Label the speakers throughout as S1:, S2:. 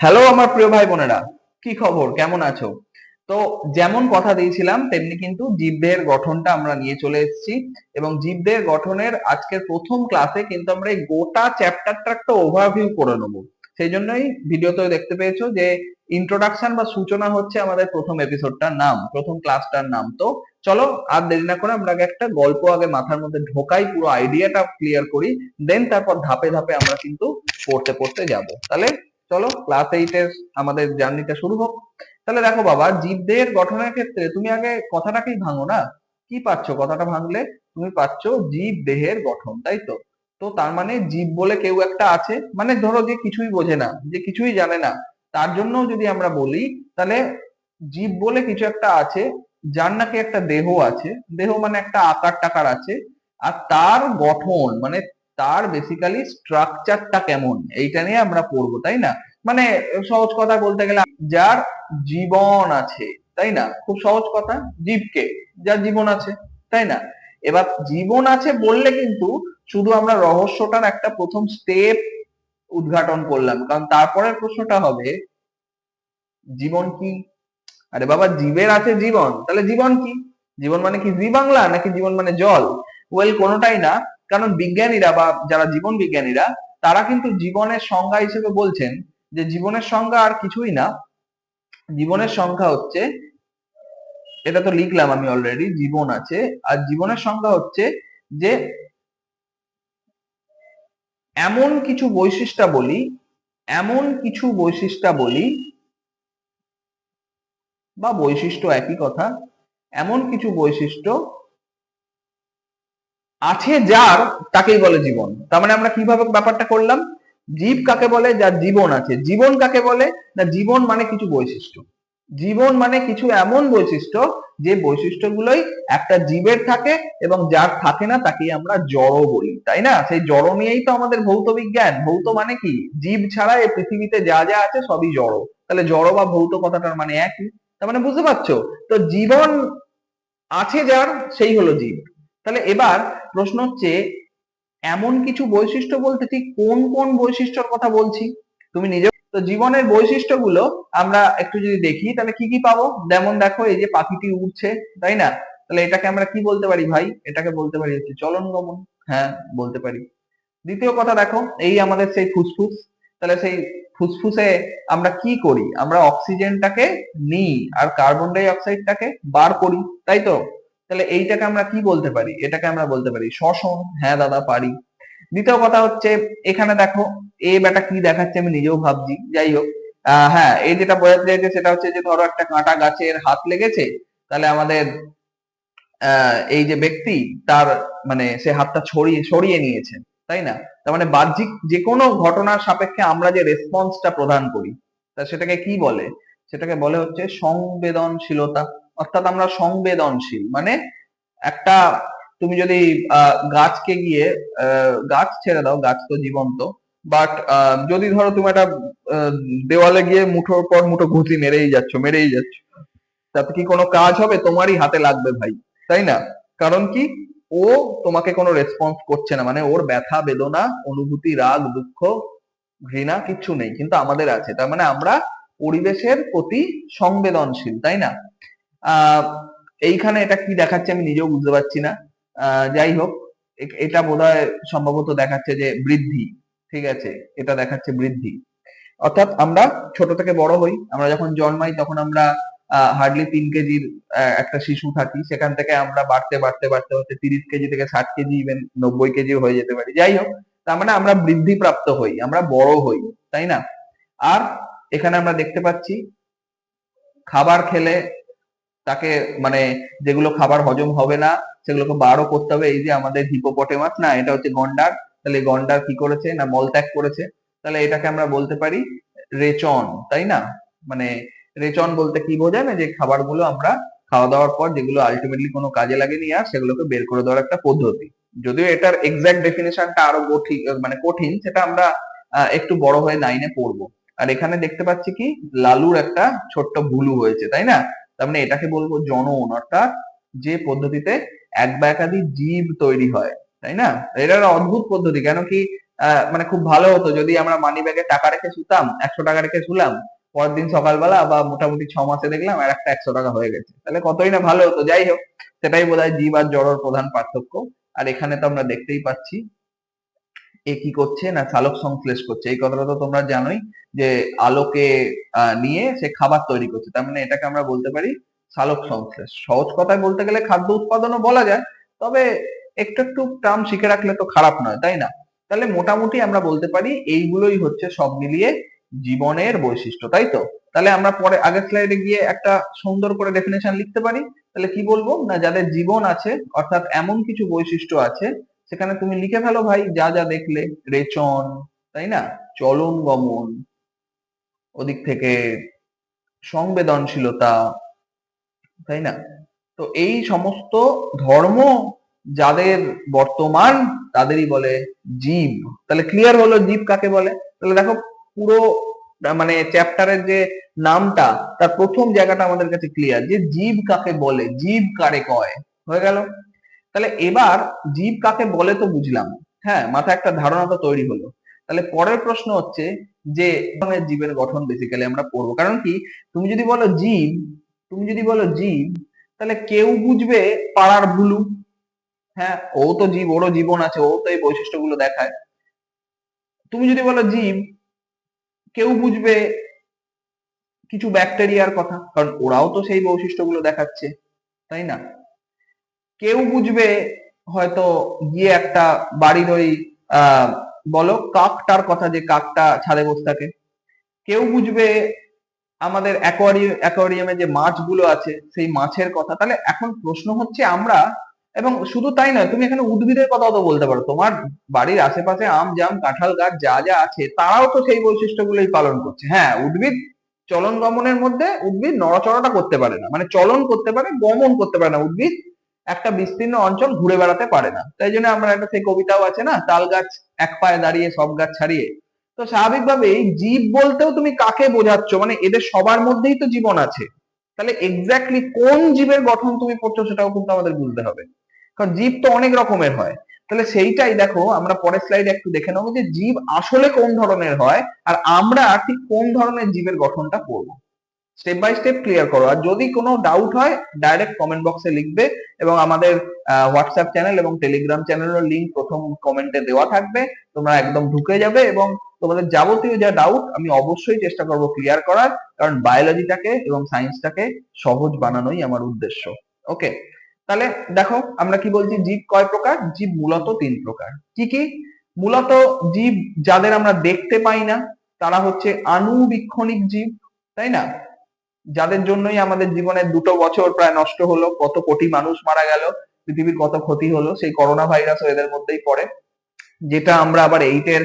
S1: Hello আমার প্রিয় ভাই বোনেরা। কি খবর? কেমন আছো? তো যেমন কথা দিয়েছিলাম, তেমনি কিন্তু জীবদেহের গঠনটা আমরা নিয়ে চলে এসেছি এবং জীবদেহের গঠনের আজকের প্রথম ক্লাসে কিন্তু আমরা এই গোটা চ্যাপ্টারটা একটা ওভারভিউ করে নেব। সেই জন্যই ভিডিওতে দেখতে পেয়েছ যে ইন্ট্রোডাকশন বা সূচনা হচ্ছে আমাদের প্রথম এপিসোডটার নাম, প্রথম ক্লাসটার নাম। তো চলো, আর দেরি না করে আমরা একটা গল্প আগে মাথার মধ্যে ঢোকাই, পুরো আইডিয়াটা ক্লিয়ার করি দেন তারপর ধাপে ধাপে আমরা কিন্তু পড়তে পড়তে যাব। তাহলে চলো ক্লাস এইটের আমাদের জার্নিটা শুরু হোক। তাহলে দেখো বাবা জীবদের গঠনের ক্ষেত্রে তুমি আগে কথাটাকেই ভাঙো না। কি পাচ্ছ কথাটা ভাঙলে? তুমি পাচ্ছ জীব দেহের গঠন, তাই তো? তো তার মানে জীব বলে কেউ একটা আছে? মানে ধরো যে কিছুই বোঝে না, যে কিছুই জানে না। তার জন্য যদি আমরা বলি, তাহলে জীব বলে কিছু একটা আছে, যার নাকি একটা দেহ আছে। দেহ মানে একটা আকার টাকার আছে। আর তার গঠন মানে তার বেসিক্যালি স্ট্রাকচারটা কেমন? এইটা নিয়ে আমরা পড়ব, তাই না? মানে সহজ কথা বলতে গেলে যার জীবন আছে, তাই না? খুব সহজ কথা, জীবকে, যার জীবন আছে, তাই না? এবার জীবন আছে বললে কিন্তু শুধু আমরা রহস্যটার একটা প্রথম স্টেপ উদ্ঘাটন করলাম। কারণ তারপরের প্রশ্নটা হবে, জীবন কি? আরে বাবা, জীবের আছে জীবন। তাহলে জীবন কি? জীবন মানে কি, জি বাংলা নাকি জীবন মানে জল? ওয়েল কোনোটাই না। কারণ বিজ্ঞানীরা বা যারা জীবন বিজ্ঞানীরা, তারা কিন্তু জীবনের সংজ্ঞা হিসেবে বলছেন যে জীবনের সংজ্ঞা আর কিছুই না। জীবনের সংখ্যা হচ্ছে, এটা তো লিখলাম আমি অলরেডি জীবন আছে। আর জীবনের সংজ্ঞা হচ্ছে যে এমন কিছু বৈশিষ্ট্য বলি, এমন কিছু বৈশিষ্ট্য বলি, বা বৈশিষ্ট্য একই কথা, এমন কিছু বৈশিষ্ট্য আছে যার, তাকেই বলে জীবন। তার মানে আমরা কীভাবে ব্যাপারটা করলাম? জীব কাকে বলে? যার জীবন আছে। জীবন কাকে বলে? না, জীবন মানে কিছু বৈশিষ্ট্য। জীবন মানে কিছু এমন বৈশিষ্ট্য যে বৈশিষ্ট্যগুলোই একটা জীবের থাকে এবং যার থাকে না, তাকেই আমরা জড় বলি, তাই না? সেই জড় নিয়েই তো আমাদের ভৌত বিজ্ঞান। ভৌত মানে কি? জীব ছাড়া এই পৃথিবীতে যা যা আছে সবই জড়। তাহলে জড় বা ভৌত কথাটার মানে একই? তার মানে বুঝতে পারছ? তো জীবন আছে যার, সেই হলো জীব। তাহলে এবার প্রশ্ন হচ্ছে, এমন কিছু বৈশিষ্ট্য বলতে ঠিক কোন কোন বৈশিষ্ট্যর কথা বলছি? তুমি নিজে তো জীবনের বৈশিষ্ট্যগুলো আমরা একটু যদি দেখি, তাহলে কি কি পাবো? যেমন দেখো, এই যে পাখিটি উঠছে তাই না? তাহলে এটাকে আমরা কি বলতে পারি ভাই? এটাকে বলতে পারি হচ্ছে চলন গমন। হ্যাঁ বলতে পারি। দ্বিতীয় কথা দেখো, এই আমাদের সেই ফুসফুস। তাহলে সেই ফুসফুসে আমরা কি করি? আমরা অক্সিজেনটাকে নিই, আর কার্বন ডাই অক্সাইডটাকে বার করি, তাই তো? তাহলে এইটাকে আমরা কি বলতে পারি? এটাকে আমরা বলতে পারি শ্বসন হ্যাঁ দাদা, পারি। দ্বিতীয় কথা হচ্ছে, এখানে দেখো, এ বেটা কি দেখাচ্ছে আমি নিজেও ভাবছি। যাই হোক হ্যাঁ এই যেটা বোঝাতে চাইছে সেটা হচ্ছে যে ধরো একটা কাঁটা গাছের হাত লেগেছে, তাহলে আমাদের এই যে ব্যক্তি তার মানে সে হাতটা ছড়িয়ে, সরিয়ে নিয়েছে, তাই না? তার মানে বাহ্যিক যে কোনো ঘটনার সাপেক্ষে আমরা যে রেসপন্সটা প্রদান করি, তা সেটাকে কি বলে? সেটাকে বলে হচ্ছে সংবেদনশীলতা। অর্থাৎ আমরা সংবেদনশীল মানে একটা, তুমি যদি গাছকে গিয়ে গাছ ছেড়ে দাও, গাছ তো জীবন্ত বাট যদি ধরো তুমি একটা দেওয়ালে গিয়ে মুঠোর পর মুঠো ঘুষি মেরেই যাচ্ছ মেরেই যাচ্ছ, তাতে কি কোনো কাজ হবে? তোমারই হাতে লাগবে ভাই, তাই না? কারণ কি? ও তোমাকে কোনো রেসপন্স করছে না মানে ওর ব্যথা, বেদনা, অনুভূতি, রাগ, দুঃখ, ঘৃণা কিচ্ছু নেই, কিন্তু আমাদের আছে। তার মানে আমরা পরিবেশের প্রতি সংবেদনশীল, তাই না? এইখানে এটা কি দেখাচ্ছে আমি নিজেও বুঝতে পারছি না। যাই হোক এটা বোধহয় সম্ভবত দেখাচ্ছে যে বৃদ্ধি, ঠিক আছে? এটা দেখাচ্ছে বৃদ্ধি। অর্থাৎ আমরা ছোট থেকে বড় হই, আমরা যখন জন্মাই তখন আমরা হার্ডলি তিন কেজির একটা শিশু থাকি। সেখান থেকে আমরা বাড়তে বাড়তে বাড়তে হচ্ছে তিরিশ কেজি থেকে ষাট কেজি ইভেন নব্বই কেজি হয়ে যেতে পারি। যাই হোক, তার মানে আমরা বৃদ্ধি প্রাপ্ত হই, আমরা বড় হই, তাই না? আর এখানে আমরা দেখতে পাচ্ছি, খাবার খেলে তাকে মানে যেগুলো খাবার হজম হবে না, সেগুলোকে বারও করতে হবে। এই যে আমাদের হিপোপটেমাস না, এটা হচ্ছে গন্ডার। তাহলে গন্ডার কি করেছে না মলত্যাগ করেছে? তাহলে এটাকে আমরা বলতে পারি রেচন, তাই না? মানে রেচন বলতে কি বোঝায়? না যে খাবারগুলো আমরা খাওয়া দাওয়ার পর যেগুলো আলটিমেটলি কোনো কাজে লাগেনি আর সেগুলোকে বের করে দেওয়ার একটা পদ্ধতি। যদিও এটার এক্সাক্ট ডেফিনেশনটা আরও মানে কঠিন, সেটা আমরা একটু বড় হয়ে নাইনে পড়ব। আর এখানে দেখতে পাচ্ছি কি, লালুর একটা ছোট্ট ভুলু হয়েছে, তাই না? তার মানে এটাকে বলব জনন, অর্থাৎ যে পদ্ধতিতে এক বা একাধিক জীব তৈরি হয়, তাই না? এটা একটা অদ্ভুত পদ্ধতি, কেন কি মানে খুব ভালো হতো যদি আমরা মানি ব্যাগে টাকা রেখে শুতাম, একশো টাকা রেখে শুলাম, পরের দিন সকালবেলা বা মোটামুটি ছ মাসে দেখলাম আর একটা একশো টাকা হয়ে গেছে। তাহলে কতই না ভালো হতো, যাই হোক, সেটাই বোধহয় জীব আর জড়র প্রধান পার্থক্য। আর এখানে তো আমরা দেখতেই পাচ্ছি এ কি করছে না সালোক সংশ্লেষ করছে? এই কথাটা তো তোমরা জানোই যে আলোকে নিয়ে সে খাবার তৈরি করছে। তার মানে এটাকে আমরা বলতে পারি সালোক সংশ্লেষ। সহজ কথায় বলতে গেলে খাদ্য উৎপাদনও বলা যায়, তবে একটু একটু টার্ম শিখে রাখলে তো খারাপ নয়, তাই না? তাহলে মোটামুটি আমরা বলতে পারি এইগুলোই হচ্ছে সব মিলিয়ে জীবনের বৈশিষ্ট্য, তাই তো? তাহলে আমরা পরে আগের স্লাইডে গিয়ে একটা সুন্দর করে ডেফিনেশন লিখতে পারি। তাহলে কি বলব? না, যাদের জীবন আছে, অর্থাৎ এমন কিছু বৈশিষ্ট্য আছে সেখানে তুমি লিখে ফেলো ভাই, যা যা দেখলে, রেচন, তাই না? চলন গমন, ওদিক থেকে সংবেদনশীলতা, তাই না? তো এই সমস্ত ধর্ম যাদের বর্তমান, তাদেরই বলে জীব। তাহলে ক্লিয়ার হলো জীব কাকে বলে? তাহলে দেখো পুরো মানে চ্যাপ্টারের যে নামটা, তার প্রথম জায়গাটা আমাদের কাছে ক্লিয়ার যে জীব কাকে বলে, জীব কারে কয়? হয়ে গেল? তাহলে এবার জীব কাকে বলে তো বুঝলাম। হ্যাঁ মাথায় একটা ধারণা তো তৈরি হলো। তাহলে পরের প্রশ্ন হচ্ছে যে জীবের গঠন বেসিক্যালি আমরা পড়ব। কারণ কি? তুমি যদি বলো জীব, তুমি যদি বলো জীব, তাহলে কেউ বুঝবে পাড়ার ভুলু। হ্যাঁ ও তো জীব, ওরও জীবন আছে, ও তো এই বৈশিষ্ট্যগুলো দেখায়। তুমি যদি বলো জীব, কেউ বুঝবে কিছু ব্যাকটেরিয়ার কথা, কারণ ওরাও তো সেই বৈশিষ্ট্যগুলো দেখাচ্ছে, তাই না? কেউ বুঝবে হয়তো গিয়ে একটা বাড়ির ওই বলো কাকটার কথা যে কাকটা ছাদে বসে থাকে। কেউ বুঝবে আমাদের অ্যাকোয়ারিয়াম অ্যাকোয়ারিয়ামে যে মাছগুলো আছে, সেই মাছের কথা। তাহলে এখন প্রশ্ন হচ্ছে আমরা, এবং শুধু তাই নয়, তুমি এখানে উদ্ভিদের কথাও তো বলতে পারো। তোমার বাড়ির আশেপাশে আম, জাম, কাঁঠাল গাছ যা যা আছে, তারাও তো সেই বৈশিষ্ট্যগুলোই পালন করছে। হ্যাঁ উদ্ভিদ চলন গমনের মধ্যে উদ্ভিদ নড়াচড়াটা করতে পারে না। মানে চলন করতে পারে, গমন করতে পারে না। উদ্ভিদ একটা বিস্তীর্ণ অঞ্চল ঘুরে বেড়াতে পারে না। তাই জন্য আমরা একটা সেই কবিতাও আছে না, তাল গাছ এক পায়ে দাঁড়িয়ে, সব গাছ ছাড়িয়ে। তো স্বাভাবিকভাবেই জীব বলতেও তুমি কাকে বোঝাচ্ছ? মানে এদের সবার মধ্যেই তো জীবন আছে। তাহলে এক্স্যাক্টলি কোন জীবের গঠন তুমি পড়ছো সেটাও কিন্তু আমাদের বুঝতে হবে। কারণ জীব তো অনেক রকমের হয়। তাহলে সেইটাই দেখো, আমরা পরের স্লাইডে একটু দেখে নেব যে জীব আসলে কোন ধরনের হয়, আর আমরা ঠিক কোন ধরনের জীবের গঠনটা পড়ব স্টেপ বাই স্টেপ ক্লিয়ার করো। আর যদি কোনো ডাউট হয় ডাইরেক্ট কমেন্ট বক্সে লিখবে এবং আমাদের হোয়াটসঅ্যাপ চ্যানেল এবং টেলিগ্রাম চ্যানেলের লিংক প্রথম কমেন্টে দেওয়া থাকবে। তোমরা একদম ঢুকে যাবে এবং তোমাদের যাবতীয় যা ডাউট আমি অবশ্যই চেষ্টা করব ক্লিয়ার করার। কারণ বায়োলজিটাকে এবং সায়েন্সটাকে সহজ বানানোই আমার উদ্দেশ্য। ওকে তাহলে দেখো, আমরা কি বলছি? জীব কয় প্রকার? জীব মূলত তিন প্রকার। কি কি? মূলত জীব যাদের আমরা দেখতে পাই না, তারা হচ্ছে আনুবীক্ষণিক জীব, তাই না? যাদের জন্যই আমাদের জীবনের দুটো বছর প্রায় নষ্ট হলো, কত কোটি মানুষ মারা গেল, পৃথিবীর কত ক্ষতি হলো, সেই করোনা ভাইরাসও এদের মধ্যেই পড়ে। যেটা আমরা আবার এইটের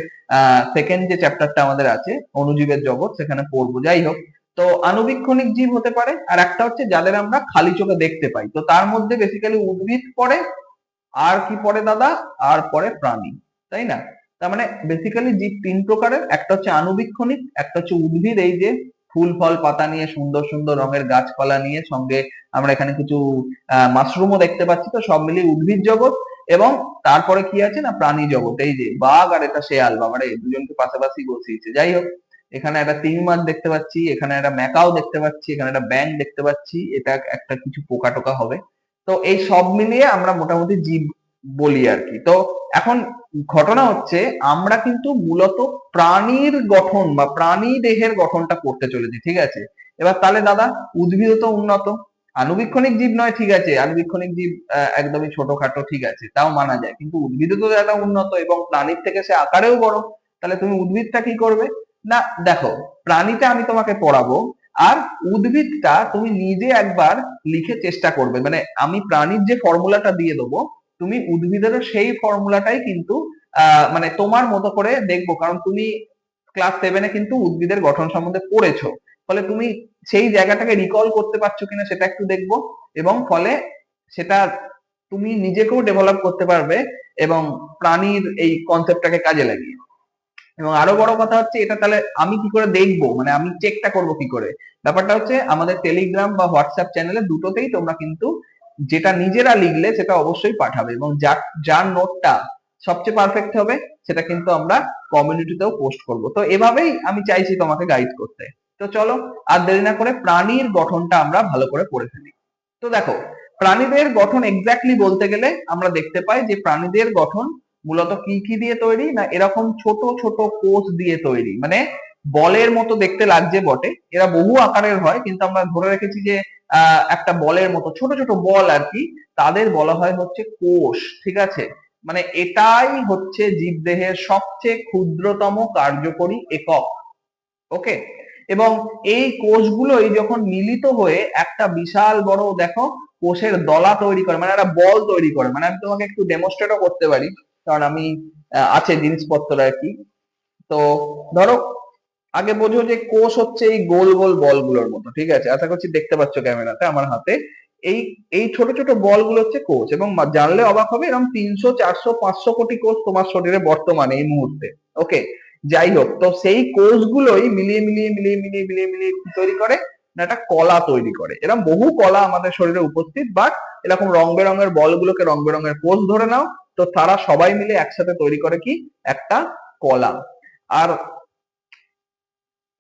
S1: সেকেন্ড যে চ্যাপ্টারটা আমাদের আছে, অনুজীবের জগৎ, সেখানে পড়ব। যাই হোক, তো আনুবীক্ষণিক জীব হতে পারে, আর একটা হচ্ছে যাদের আমরা খালি চোখে দেখতে পাই। তো তার মধ্যে বেসিক্যালি উদ্ভিদ পড়ে, আর কি পড়ে দাদা? আর পরে প্রাণী, তাই না? তার মানে বেসিক্যালি জীব তিন প্রকারের, একটা হচ্ছে আনুবীক্ষণিক একটা হচ্ছে উদ্ভিদ, এই যে ফুল ফল পাতা নিয়ে, সুন্দর সুন্দর রঙের গাছপালা নিয়ে, সঙ্গে আমরা এখানে কিছু মাশরুমও দেখতে পাচ্ছি। তো সব মিলিয়ে উদ্ভিদ জগৎ এবং তারপরে কি আছে না, প্রাণী জগৎ। এই যে বাঘ আর এটা শেয়াল, বাবারে, দুজনকে পাশাপাশি বসিয়েছে। যাই হোক, এখানে একটা তিমি মাছ দেখতে পাচ্ছি, এখানে একটা ম্যাকাও দেখতে পাচ্ছি, এখানে একটা ব্যাং দেখতে পাচ্ছি। এটা একটা কিছু পোকা টোকা হবে। তো এই সব মিলিয়ে আমরা মোটামুটি জীব বলি আর কি। তো এখন ঘটনা হচ্ছে, আমরা কিন্তু মূলত প্রাণীর গঠন বা প্রাণী দেহের গঠনটা করতে চলেছি, ঠিক আছে? এবার তাহলে দাদা উদ্ভিদ তো উন্নত। আনুবীক্ষণিক জীব নয়, ঠিক আছে? আনুবীক্ষণিক জীব একদমই ছোটখাটো, ঠিক আছে? তাও মানা যায়। কিন্তু উদ্ভিদ তো একটা উন্নত এবং প্রাণীর থেকে সে আকারেও বড়। তাহলে তুমি উদ্ভিদটা কি করবে? না, দেখো, প্রাণীটা আমি তোমাকে পড়াবো, আর উদ্ভিদটা তুমি নিজে একবার লিখে চেষ্টা করবে। মানে আমি প্রাণীর যে ফর্মুলাটা দিয়ে দেবো তুমি উদ্ভিদেরও সেই ফর্মুলাটাই কিন্তু মানে তোমার মতো করে দেখব। কারণ তুমি ক্লাস সেভেনে কিন্তু উদ্ভিদের গঠন সম্বন্ধে পড়েছো। ফলে তুমি সেই জায়গাটাকে রিকল করতে পারছ কিনা সেটা একটু দেখব। এবং ফলে সেটা তুমি নিজেকেও ডেভেলপ করতে পারবে এবং প্রাণীর এই কনসেপ্টটাকে কাজে লাগিয়ে। এবং আরও বড় কথা হচ্ছে, এটা তাহলে আমি কি করে দেখব? মানে আমি চেকটা করব কি করে? ব্যাপারটা হচ্ছে, আমাদের টেলিগ্রাম বা হোয়াটসঅ্যাপ চ্যানেলে দুটোতেই তোমরা কিন্তু যেটা নিজেরা লিখলে সেটা অবশ্যই পাঠাবে এবং যার যার নোটটা সবচেয়ে পারফেক্ট হবে, সেটা কিন্তু আমরা কমিউনিটিতেও পোস্ট করব। তো এভাবেই আমি চাইছি তোমাকে গাইড করতে। তো চলো, আর দেরি না করে প্রাণীর গঠনটা আমরা ভালো করে পড়ে ফেলি। তো দেখো, প্রাণীদের গঠন এক্স্যাক্টলি বলতে গেলে আমরা দেখতে পাই যে প্রাণীদের গঠন মূলত কি কি দিয়ে তৈরি না এরকম ছোট ছোট কোষ দিয়ে তৈরি? মানে বলের মতো দেখতে লাগছে বটে। এরা বহু আকারের হয়, কিন্তু আমরা ধরে রেখেছি যে একটা বলের মতো, ছোট ছোট বল আর কি, তাদের বলা হয় হচ্ছে কোষ, ঠিক আছে? মানে এটাই হচ্ছে জীবদেহের সবচেয়ে ক্ষুদ্রতম কার্যকরী একক, ওকে? এবং এই কোষগুলোই যখন মিলিত হয়ে একটা বিশাল বড়, দেখো, কোষের দলা তৈরি করে মানে একটা বল তৈরি করে মানে আমি তোমাকে একটু ডেমোস্ট্রেটও করতে পারি, কারণ আমি আছে জিনিসপত্র আর কি। তো ধরো আগে বোঝো যে কোষ হচ্ছে এই গোল গোল বলগুলোর মতো, ঠিক আছে? আশা করছি দেখতে পাচ্ছ ক্যামেরাতে আমার হাতে। এই এই ছোট ছোট বলগুলো হচ্ছে কোষ এবং জানলে অবাক হবে এরকম তিনশো, চারশো, পাঁচশো কোটি কোষ তোমার শরীরে বর্তমানে এই মুহূর্তে। ওকে, যাই হোক, তো সেই কোষগুলোই মিলিয়ে মিলিয়ে মিলিয়ে মিলিয়ে মিলিয়ে মিলিয়ে তৈরি করে না, একটা কলা তৈরি করে। এরকম বহু কলা আমাদের শরীরে উপস্থিত, বাট এরকম রং বেরঙের বলগুলোকে রং বেরঙের কোষ ধরে নাও, তো তারা সবাই মিলে একসাথে তৈরি করে কি? একটা কলা। আর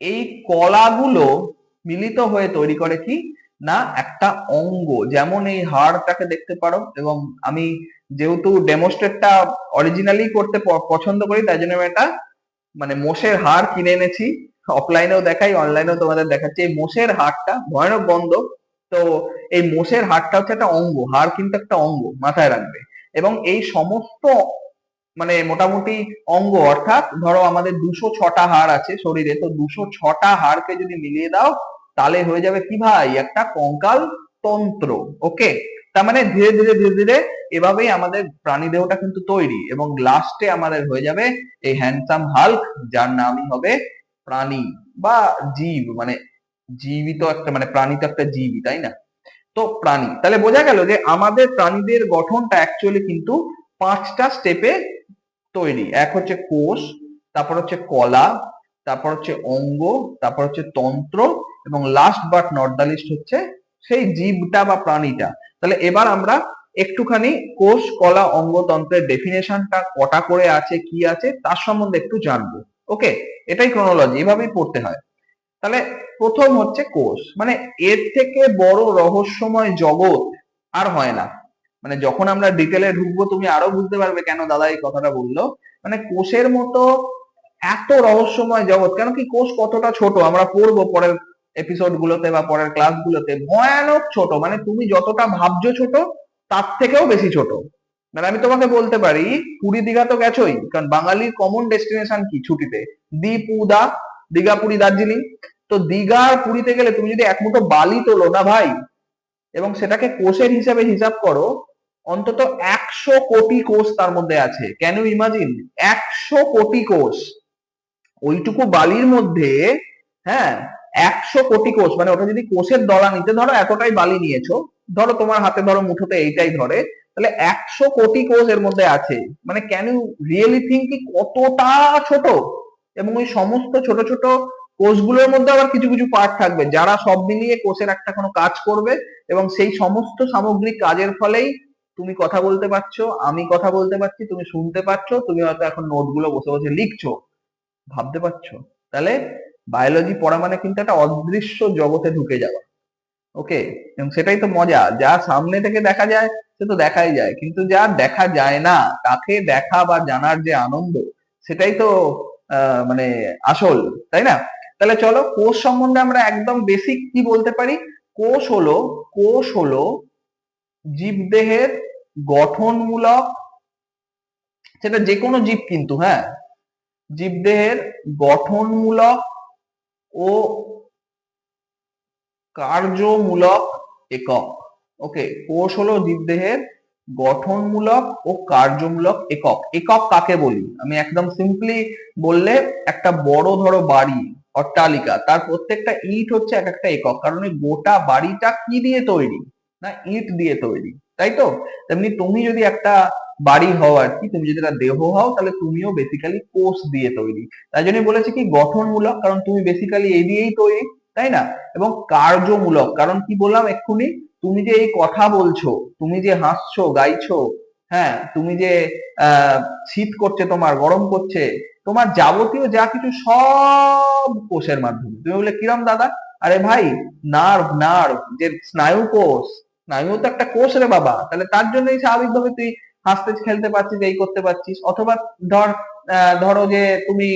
S1: এই কলাগুলো মিলিত হয়ে তৈরি করে কি? না, একটা অঙ্গ। যেমন এই হাড়টাকে দেখতে পারো এবং আমি যেহেতু ডেমোস্ট্রেটটা অরিজিনালি করতে পছন্দ করি, তাই জন্য আমি এটা মানে মোষের হাড় কিনে এনেছি। অফলাইনেও দেখাই অনলাইনেও তোমাদের দেখাচ্ছি। এই মোষের হাড়টা ভয়ানক গন্ধ। তো এই মোষের হাড়টা হচ্ছে একটা অঙ্গ। হাড় কিন্তু একটা অঙ্গ মাথায় রাখবে। এবং এই সমস্ত মানে মোটামুটি অঙ্গ, অর্থাৎ ধরো আমাদের দুশো ছটা হাড় আছে শরীরে, তো দুশো ছটা হাড়কে যদি মিলিয়ে দাও, তাহলে হয়ে যাবে কি ভাই? একটা কঙ্কাল তন্ত্র ওকে তার মানে ধীরে ধীরে ধীরে ধীরে এভাবেই আমাদের প্রাণী দেহটা কিন্তু তৈরি এবং লাস্টে আমাদের হয়ে যাবে এই হ্যান্ডসাম হাল্ক যার নামই হবে প্রাণী বা জীব মানে জীবিত একটা মানে প্রাণী তো একটা জীবই, তাই না? তো প্রাণী, তাহলে বোঝা গেল যে আমাদের প্রাণীদের গঠনটা অ্যাকচুয়ালি কিন্তু পাঁচটা স্টেপে তৈরি এক হচ্ছে কোষ, তারপর হচ্ছে কলা, তারপর হচ্ছে অঙ্গ, তারপর হচ্ছে তন্ত্র, এবং last but not the least হচ্ছে সেই জীবটা বা প্রাণীটা। তাহলে এবার আমরা একটুখানি কোষ, কলা অঙ্গতন্ত্রের ডেফিনেশনটা কটা করে আছে, কি আছে, তার সম্বন্ধে একটু জানব। ওকে এটাই ক্রোনোলজি এভাবেই পড়তে হয়। তাহলে প্রথম হচ্ছে কোষ। মানে এর থেকে বড় রহস্যময় জগৎ আর হয় না। মানে যখন আমরা ডিটেলে ঢুকবো, তুমি আরও বুঝতে পারবে কেন দাদা এই কথাটা বলল। মানে কোষের মতো এত রহস্যময় জগৎ, কেন কি কোষ কতটা ছোট? আমরা পড়ব পরের এপিসোড গুলোতে বা পরের ক্লাস গুলোতে। ভয়ানক ছোট মানে তুমি যতটা ভাবছ ছোট, তার থেকেও বেশি ছোট। মানে আমি তোমাকে বলতে পারি, পুরী দীঘা তো গেছোই, কারণ বাঙালির কমন ডেস্টিনেশন কি ছুটিতে? দীপুদা দীঘা, পুরী, দার্জিলিং। তো দীঘা পুরীতে গেলে তুমি যদি এক মুঠো বালি তোলো না ভাই, এবং সেটাকে কোষের হিসাবে হিসাব করো অন্তত একশো কোটি কোষ তার মধ্যে আছে। ক্যান ইউ ইমাজিন একশো কোটি কোষ। ওইটুকু বালির মধ্যে হ্যাঁ একশো কোটি কোষ মানে ওটা যদি কোষের দলা নিতে ধরো, এতটাই বালি নিয়েছো, ধরো তোমার হাতে ধরো মুঠোতে এইটাই ধরে, তাহলে একশো কোটি কোষ এর মধ্যে আছে। মানে ক্যান ইউ রিয়েলি থিঙ্ক কি কতটা ছোট? এবং ওই সমস্ত ছোট ছোট কোষগুলোর মধ্যে আবার কিছু কিছু পার্ট থাকবে। যারা সব মিলিয়ে কোষের একটা কোনো কাজ করবে, এবং সেই সমস্ত সামগ্রিক কাজের ফলেই তুমি কথা বলতে পারছ, আমি কথা বলতে পারছি, তুমি শুনতে পাচ্ছো তুমি হয়তো এখন নোটগুলো বসে বসে লিখছো। ভাবতে পারছ? তাহলে বায়োলজি পড়া মানে কিন্তু একটা অদৃশ্য জগতে ঢুকে যাওয়া। ওকে এবং সেটাই তো মজা। যা সামনে থেকে দেখা যায়, সে তো দেখাই যায়। কিন্তু যা দেখা যায় না তাকে দেখা বা জানার যে আনন্দ, সেটাই তো মানে আসল, তাই না? তাহলে চলো, কোষ সম্বন্ধে আমরা একদম বেসিক কি বলতে পারি? কোষ হলো কোষ হলো জীবদেহের গঠনমূলক, সেটা যে কোনো জীব কিন্তু হ্যাঁ? জীবদেহের গঠনমূলক ও কার্যমূলক একক। ওকে, কোষ হলো জীবদেহের গঠনমূলক ও কার্যমূলক একক। একক কাকে বলি? আমি একদম সিম্পলি বললে একটা বড় ধরো বাড়ি, অট্টালিকা, তার প্রত্যেকটা ইট হচ্ছে এক একটা একক, কারণ গোটা বাড়িটা কি দিয়ে তৈরি? না ইট দিয়ে তৈরি, তাই তো? তেমনি তুমি যদি একটা বাড়ি হও আর কি, তুমি যদি একটা দেহ হও, তাহলে তুমিও বেসিক্যালি কোষ দিয়ে তৈরি। তাই জন্য বলেছি কি, গঠনমূলক, কারণ তুমি বেসিক্যালি এই দিয়েই তৈরি, তাই না? এবং কার্যমূলক, কারণ কি বললাম এক্ষুনি? তুমি যে এই কথা বলছো, তুমি যে হাসছো, গাইছো হ্যাঁ তুমি যে শীত করছে, তোমার গরম করছে, তোমার যাবতীয় যা কিছু সব কোষের মাধ্যমে। তুমি বলে কিরম দাদা? আরে ভাই, নার্ভ নার্ভ, যে স্নায়ু কোষ স্নায়ু তো একটা কোষ রে বাবা। তাহলে তার জন্যই স্বাভাবিকভাবে তুই হাসতে খেলতে পারছিস, এই করতে পারছিস। অথবা ধর ধরো যে তুমি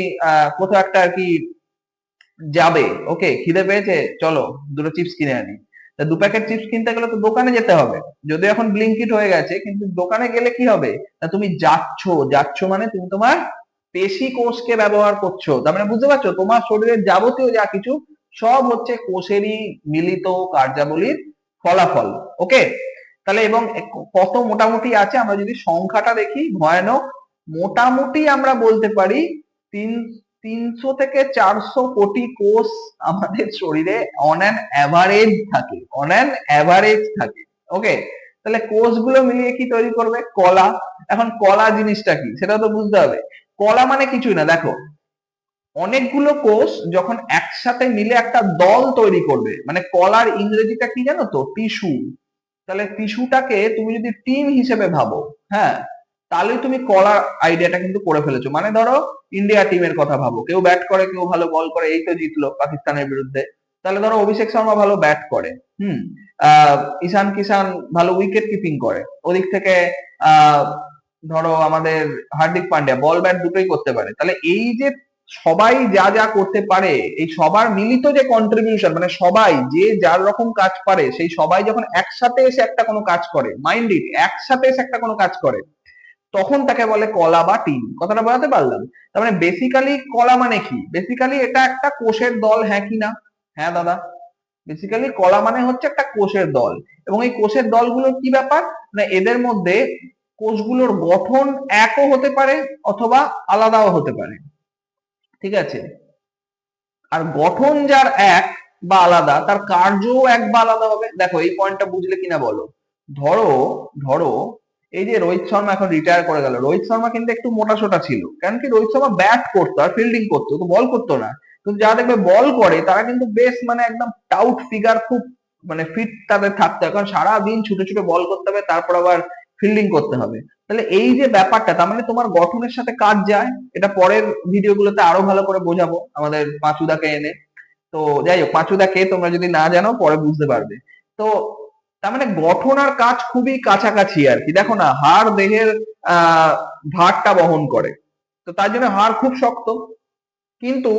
S1: কোথাও একটা আর কি যাবে, ওকে, খিদে পেয়েছে, চলো, দুটো চিপস কিনে আনি। দু প্যাকেট চিপস কিনতে গেলে তো দোকানে যেতে হবে। যদিও এখন ব্লিঙ্কিট হয়ে গেছে, কিন্তু দোকানে গেলে কি হবে? তা তুমি যাচ্ছ যাচ্ছ মানে তুমি তোমার পেশি কোষকে ব্যবহার করছ। তার মানে বুঝতে পারছ? তোমার শরীরের যাবতীয় যা কিছু, সব হচ্ছে কোষেরই মিলিত কার্যাবলীর ফলাফল ওকে তাহলে এবং কত মোটামুটি আছে আমরা যদি সংখ্যাটা দেখি, ভয়ানক, মোটামুটি আমরা বলতে পারি তিন, তিনশো থেকে চারশো কোটি কোষ আমাদের শরীরে অন অ্যান অ্যাভারেজ থাকে অন অ্যান অ্যাভারেজ থাকে ওকে তাহলে কোষগুলো মিলিয়ে কি তৈরি করবে? কলা। এখন কলা জিনিসটা কি? সেটা তো বুঝতে হবে। কলা মানে কিছুই না, দেখো অনেকগুলো কোষ যখন একসাথে মিলে একটা দল তৈরি করবে মানে কলার ইংরেজিটা কি জানো তো? টিস্যু। তাহলে টিস্যুটাকে তুমি যদি টিম হিসেবে ভাবো হ্যাঁ তাহলে তুমি কলার আইডিয়াটা কিন্তু করে ফেলেছো। মানে ধরো ইন্ডিয়া টিমের কথা ভাবো। কেউ ব্যাট করে, কেউ ভালো বল করে, এই তো জিতলো পাকিস্তানের বিরুদ্ধে। তাহলে ধরো, অভিষেক শর্মা ভালো ব্যাট করে, হুম ঈশান কিষান ভালো উইকেট কিপিং করে। ওদিক থেকে ধরো আমাদের হার্দিক পান্ডিয়া বল ব্যাট দুটোই করতে পারে। তাহলে এই যে সবাই যা যা করতে পারে, এই সবার মিলিত যে কন্ট্রিবিউশন মানে সবাই যে যার রকম কাজ পারে, সেই সবাই যখন একসাথে এসে একটা কোনো কাজ করে মাইন্ড ইট একসাথে এসে একটা কোনো কাজ করে, তখন তাকে বলে কলা বা টিম কথাটা বোঝাতে পারলাম? তার মানে বেসিক্যালি কলা মানে কি? বেসিক্যালি এটা একটা কোষের দল হ্যাঁ কি না? হ্যাঁ দাদা? বেসিক্যালি কলা মানে হচ্ছে একটা কোষের দল। এবং এই কোষের দলগুলোর কি ব্যাপার? মানে এদের মধ্যে কোষগুলোর গঠন একও হতে পারে, অথবা আলাদাও হতে পারে। ঠিক আছে? আর গঠন যার এক বা আলাদা, তার কার্যও এক বা আলাদা হবে। দেখো, এই পয়েন্টটা বুঝলে কিনা বলো? ধরো ধরো, এই যে রোহিত শর্মা এখন রিটায়ার করে গেল। রোহিত শর্মা কিন্তু একটু মোটা সোটা ছিল। কারণ কি রোহিত শর্মা ব্যাট করতো আর ফিল্ডিং করতো, তো বল করতো না। কিন্তু যারা দেখবে বল করে, তারা কিন্তু বেশ মানে একদম টাউট ফিগার খুব মানে ফিট তাদের থাকতে হয়। কারণ সারাদিন ছুটে ছুটে বল করতে হবে, তারপর আবার ফিল্ডিং করতে হবে। তাহলে এই যে ব্যাপারটা, তার মানে তোমার গঠনের সাথে কাজ যায়। এটা পরের ভিডিওগুলোতে আরও ভালো করে বোঝাবো, আমাদের পাঁচুদাকে এনে। তো যাই হোক, পাঁচুদাকে তোমরা যদি না জানো, পরে বুঝতে পারবে। তো তার মানে গঠন আর কাজ খুবই কাছাকাছি আর কি। দেখো না, হাড় দেহের আহ ভারটা বহন করে। তো তার জন্য হাড় খুব শক্ত। কিন্তু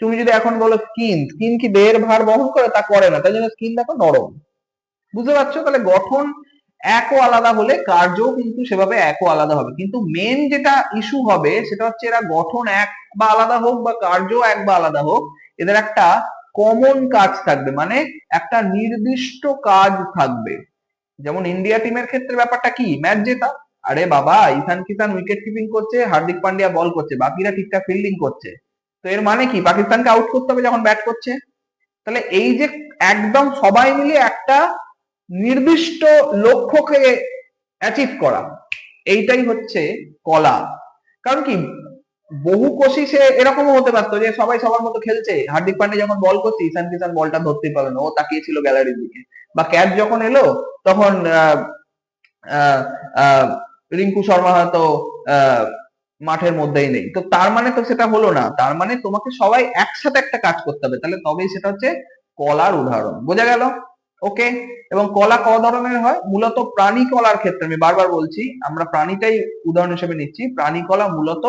S1: তুমি যদি এখন বলো স্কিন স্কিন কি দেহের ভার বহন করে? তা করে না। তাই জন্য স্কিন দেখো নরম। বুঝতে পারছ? তাহলে গঠন একও আলাদা হলে কার্যও কিন্তু সেভাবে একও আলাদা হবে। কিন্তু মেন যেটা ইস্যু হবে সেটা হচ্ছে এরা গঠন এক বা আলাদা হোক বা কার্য এক বা আলাদা হোক, এদের একটা কমন কাজ থাকবে। মানে একটা নির্দিষ্ট কাজ থাকবে। যেমন ইন্ডিয়া টিমের ক্ষেত্রে ব্যাপারটা কি? ম্যাচ জেতা। আরে বাবা, ইসান কিষান উইকেট কিপিং করছে, হার্দিক পান্ডিয়া বল করছে, বাকিরা ঠিকঠাক ফিল্ডিং করছে। তো এর মানে কি? পাকিস্তানকে আউট করতে হবে যখন ব্যাট করছে। তাহলে এই যে একদম সবাই মিলে একটা নির্দিষ্ট লক্ষ্যকে অ্যাচিভ করা। এইটাই হচ্ছে কলা। কারণ কি? বহু কোশিসে এরকমও হতে পারতো যে সবাই সবার মতো খেলছে। হার্দিক পান্ডে যখন বল করছে, ঈশান কিষান বলটা ধরতে পারল না। ও তাকিয়েছিল গ্যালারির দিকে। বা ক্যাচ যখন এলো, তখন রিঙ্কু শর্মা হয়তো মাঠের মধ্যেই নেই। তো তার মানে তো সেটা হলো না। তার মানে তোমাকে সবাই একসাথে একটা কাজ করতে হবে। তাহলে তবেই সেটা হচ্ছে কলার উদাহরণ। বোঝা গেল? ওকে এবং কলা ক ধরনের হয়, মূলত প্রাণী কলার ক্ষেত্রে আমি বারবার বলছি, আমরা প্রাণীটাই উদাহরণ হিসেবে নিচ্ছি, প্রাণী কলা মূলত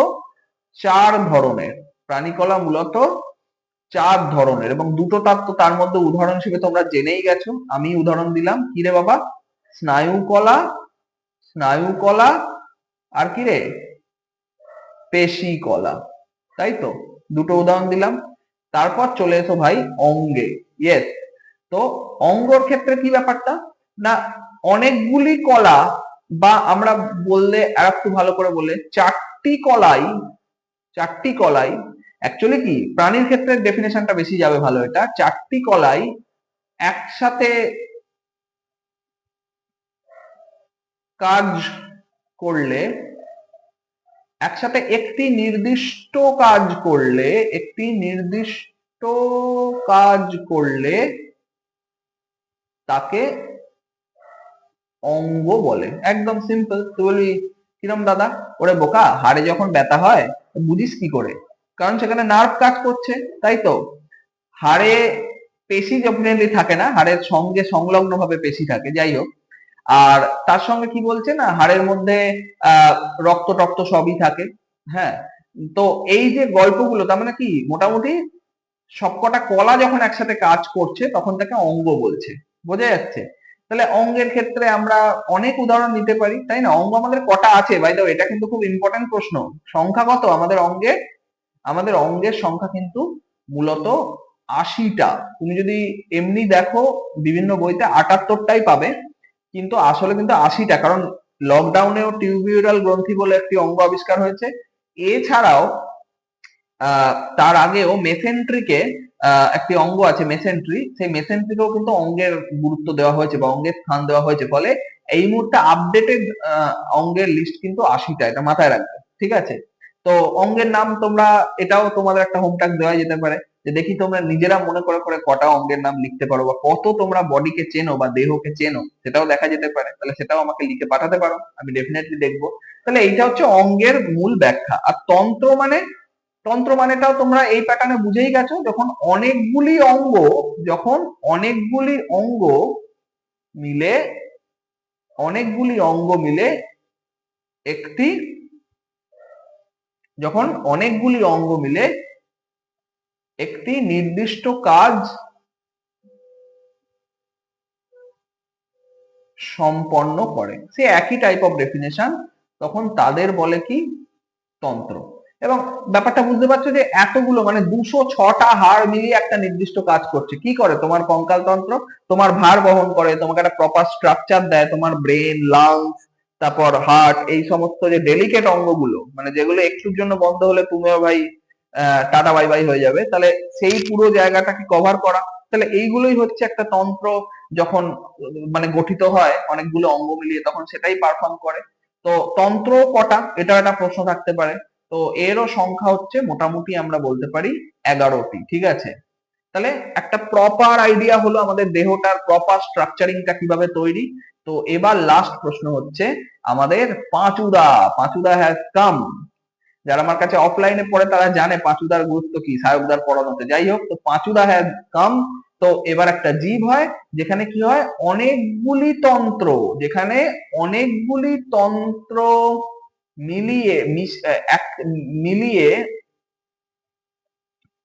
S1: চার ধরনের, প্রাণী কলা মূলত চার ধরনের, এবং দুটো তার তো তার মধ্যে উদাহরণ হিসেবে তোমরা জেনেই গেছো, আমি উদাহরণ দিলাম, কি রে বাবা? স্নায়ু কলা স্নায়ু কলা, আর কি রে? পেশি কলা, তাই তো? দুটো উদাহরণ দিলাম, তারপর চলে এসো ভাই, অঙ্গে ইয়েস তো অঙ্গর ক্ষেত্রে কি ব্যাপারটা? না, অনেকগুলি কলা বা আমরা বললে আর একটু ভালো করে বললে চারটি কলাই চারটি কলাই অ্যাকচুয়ালি কি, প্রাণীর ক্ষেত্রে ডেফিনেশনটা বেশি যাবে ভালো এটা, চারটি কলাই একসাথে কাজ করলে, একসাথে একটি নির্দিষ্ট কাজ করলে, একটি নির্দিষ্ট কাজ করলে তাকে অঙ্গ বলে। একদম সিম্পল তুই বলবি কিরম দাদা? ওরে বোকা, হাড়ে যখন ব্যথা হয় বুঝিস কি করে? কারণ সেখানে নার্ভ কাজ করছে, তাই তো? হাড়ে পেশি ডেফিনেটলি থাকে না, হাড়ের সঙ্গে সংলগ্ন ভাবে পেশি থাকে, যাই হোক। আর তার সঙ্গে কি বলছে না, হাড়ের মধ্যে রক্ত টক্ত সবই থাকে হ্যাঁ? তো এই যে গল্পগুলো, তার মানে কি, মোটামুটি সবকটা কলা যখন একসাথে কাজ করছে, তখন তাকে অঙ্গ বলছে। বোঝা যাচ্ছে? তাহলে অঙ্গের ক্ষেত্রে আমরা অনেক উদাহরণ নিতে পারি, তাই না? অঙ্গ আমাদের কটা আছে? বাই দাও এটা কিন্তু খুব ইম্পর্টেন্ট প্রশ্ন। সংখ্যা কত? আমাদের অঙ্গের আমাদের অঙ্গের সংখ্যা কিন্তু মূলত আশিটা। তুমি যদি এমনি দেখো, বিভিন্ন বইতে আটাত্তরটাই পাবে, কিন্তু আসলে কিন্তু আশিটা, কারণ লকডাউনেও টিউবিউরাল গ্রন্থি বলে একটি অঙ্গ আবিষ্কার হয়েছে। এছাড়াও তার আগেও মেসেন্ট্রিকে একটি অঙ্গ আছে মেসেন্ট্রি সেই মেসেন্ট্রিকেও কিন্তু অঙ্গের গুরুত্ব দেওয়া হয়েছে বা অঙ্গের স্থান দেওয়া হয়েছে। ফলে এই মুহূর্তে আপডেটেড অঙ্গের লিস্ট কিন্তু আশিটা, এটা মাথায় রাখবে, ঠিক আছে? তো অঙ্গের নাম তোমরা, এটাও তোমাদের একটা হোমটাক দেওয়া যেতে পারে, যে দেখি তোমরা নিজেরা মনে করে করে কটা অঙ্গের নাম লিখতে পারো বা কত তোমরা বডিকে চেনো বা দেহকে চেনো, সেটাও দেখা যেতে পারে। তাহলে সেটাও আমাকে লিখে পাঠাতে পারো, আমি ডেফিনেটলি দেখব। তাহলে এইটা হচ্ছে অঙ্গের মূল ব্যাখ্যা। আর তন্ত্র মানে তন্ত্র মানেটাও তোমরা এই প্যাটার্নে বুঝেই গেছো, যখন অনেকগুলি অঙ্গ, যখন অনেকগুলি অঙ্গ মিলে, অনেকগুলি অঙ্গ মিলে একটি, যখন অনেকগুলি অঙ্গ মিলে একটি নির্দিষ্ট কাজ সম্পন্ন করে। সে একই টাইপ অফ ডেফিনেশন তখন তাদের বলে কি? তন্ত্র। এবং ব্যাপারটা বুঝতে পারছ যে এতগুলো মানে দুশো ছটা হাড় মিলিয়ে একটা নির্দিষ্ট কাজ করছে। কি করে? তোমার কঙ্কাল তন্ত্র তোমার ভার বহন করে, তোমাকে একটা প্রপার স্ট্রাকচার দেয়, তোমার ব্রেন লাংস তারপর হার্ট এই সমস্ত যে ডেলিকেট অঙ্গগুলো মানে যেগুলো একটুর জন্য বন্ধ হলে তুমিও ভাই টাটা বাই বাই হয়ে যাবে। তাহলে সেই পুরো জায়গাটাকে কভার করা। তাহলে এইগুলোই হচ্ছে একটা তন্ত্র যখন মানে গঠিত হয়, অনেকগুলো অঙ্গ মিলিয়ে তখন সেটাই পারফর্ম করে। তো তন্ত্র কটা? এটা একটা প্রশ্ন থাকতে পারে। তো এরও সংখ্যা হচ্ছে মোটামুটি আমরা বলতে পারি এগারোটি, ঠিক আছে? তাহলে একটা প্রপার আইডিয়া হলো আমাদের দেহটার প্রপার স্ট্রাকচারিংটা কীভাবে তৈরি? তো এবার লাস্ট প্রশ্ন হচ্ছে আমাদের পাঁচুদা পাঁচুদা হ্যাজ কাম যারা আমার কাছে অফলাইনে পড়ে তারা জানে পাঁচুদার গুরুত্ব কি, সায়কদার পড়ানোতে যাই হোক, তো পাঁচুদা হ্যাজ কাম তো এবার একটা জীব হয়, যেখানে কি হয়? অনেকগুলি তন্ত্র, যেখানে অনেকগুলি তন্ত্র মিলিয়ে মিলিয়ে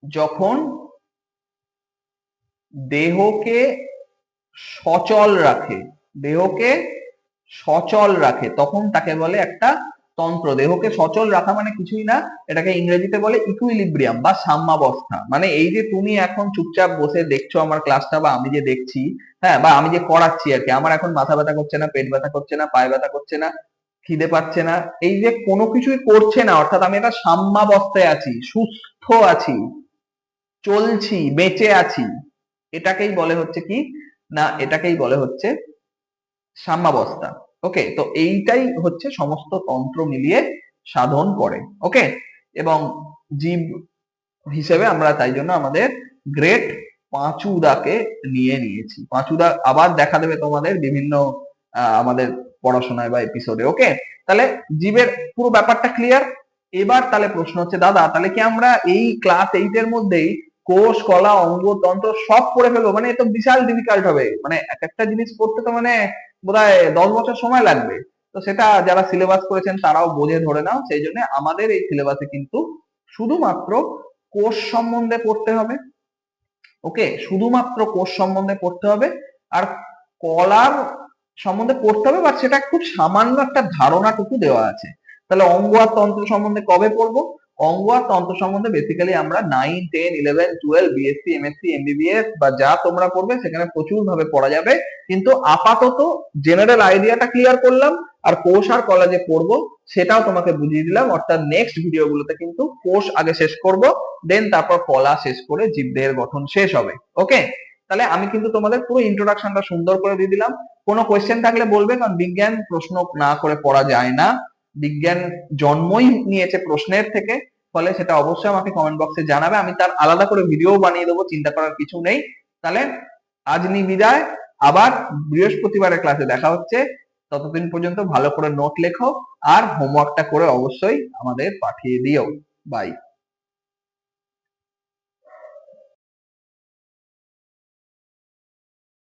S1: যখন দেহকে সচল রাখে, দেহকে সচল রাখে, তখন তাকে বলে একটা তন্ত্র। দেহকে সচল রাখা মানে কিছুই না, এটাকে ইংরেজিতে বলে ইকুইলিব্রিয়াম বা সাম্যাবস্থা। মানে এই যে তুমি এখন চুপচাপ বসে দেখছ আমার ক্লাসটা বা আমি যে দেখছি হ্যাঁ বা আমি যে করাচ্ছি আর কি, আমার এখন মাথা ব্যথা করছে না, পেট ব্যথা করছে না, পায়ে ব্যথা করছে না খিদে পাচ্ছে না। এই যে কোনো কিছুই করছে না, অর্থাৎ আমি একটা সাম্যাবস্থায় আছি, সুস্থ আছি, চলছি, বেঁচে আছি, এটাকেই বলে হচ্ছে কি? না, এটাকেই বলে হচ্ছে সাম্যাবস্থা। ওকে, তো এইটাই হচ্ছে সমস্ত তন্ত্র মিলিয়ে সাধন করে। ওকে, এবং জীব হিসেবে আমরা তাই জন্য আমাদের গ্রেট পাঁচুদাকে নিয়ে নিয়েছি। পাঁচুদা আবার দেখা দেবে তোমাদের বিভিন্ন আমাদের পড়াশোনায় বা এপিসোডে ওকে তাহলে জীবের পুরো ব্যাপারটা ক্লিয়ার এবার তাহলে প্রশ্ন হচ্ছে, দাদা, তাহলে কি আমরা এই ক্লাস এইট এর মধ্যেই কোষ, কলা, অঙ্গ, তন্ত্র সব পড়ে ফেলব? মানে এ তো বিশাল ডিফিকাল্ট হবে। মানে এক একটা জিনিস পড়তে তো মানে বোধহয় দশ বছর সময় লাগবে। তো সেটা যারা সিলেবাস করেছেন তারাও বোঝে, ধরে নাও। সেই জন্য আমাদের এই সিলেবাসে কিন্তু শুধুমাত্র কোষ সম্বন্ধে পড়তে হবে ওকে শুধুমাত্র কোষ সম্বন্ধে পড়তে হবে। আর কলার সম্বন্ধে পড়তে হবে বাট সেটা খুব সামান্য একটা ধারণাটুকু দেওয়া আছে। তাহলে অঙ্গ আর তন্ত্র সম্বন্ধে কবে পড়ব? অঙ্গ আর তন্ত্র সম্বন্ধে বেসিক্যালি আমরা nine ten eleven twelve BSc MSc MBBS বা যা তোমরা পড়বে সেখানে প্রচুর ভাবে পড়া যাবে। কিন্তু আপাতত জেনারেল আইডিয়াটা ক্লিয়ার করলাম, আর কোষ আর কলেজে পড়ব, সেটাও তোমাকে বুঝিয়ে দিলাম। অর্থাৎ নেক্সট ভিডিওগুলোতে কিন্তু কোষ আগে শেষ করব দেন তারপর কলা শেষ করে জীবদেহের গঠন শেষ হবে। ওকে তাহলে আমি কিন্তু তোমাদের পুরো ইন্ট্রোডাকশনটা সুন্দর করে দিয়ে দিলাম। কোনো কোয়েশ্চেন থাকলে বলবে, কারণ বিজ্ঞান প্রশ্ন না করে পড়া যায় না। বিজ্ঞান জন্মই নিয়েছে প্রশ্নের থেকে, ফলে সেটা অবশ্যই আমাকে কমেন্ট বক্সে জানাবে। আমি তার আলাদা করে ভিডিও বানিয়ে দেবো, চিন্তা করার কিছু নেই। তাহলে আজ নি বিদায়। আবার বৃহস্পতিবারের ক্লাসে দেখা হচ্ছে। ততদিন পর্যন্ত ভালো করে নোট লেখো, আর হোমওয়ার্কটা করে অবশ্যই আমাদের পাঠিয়ে দিও। বাই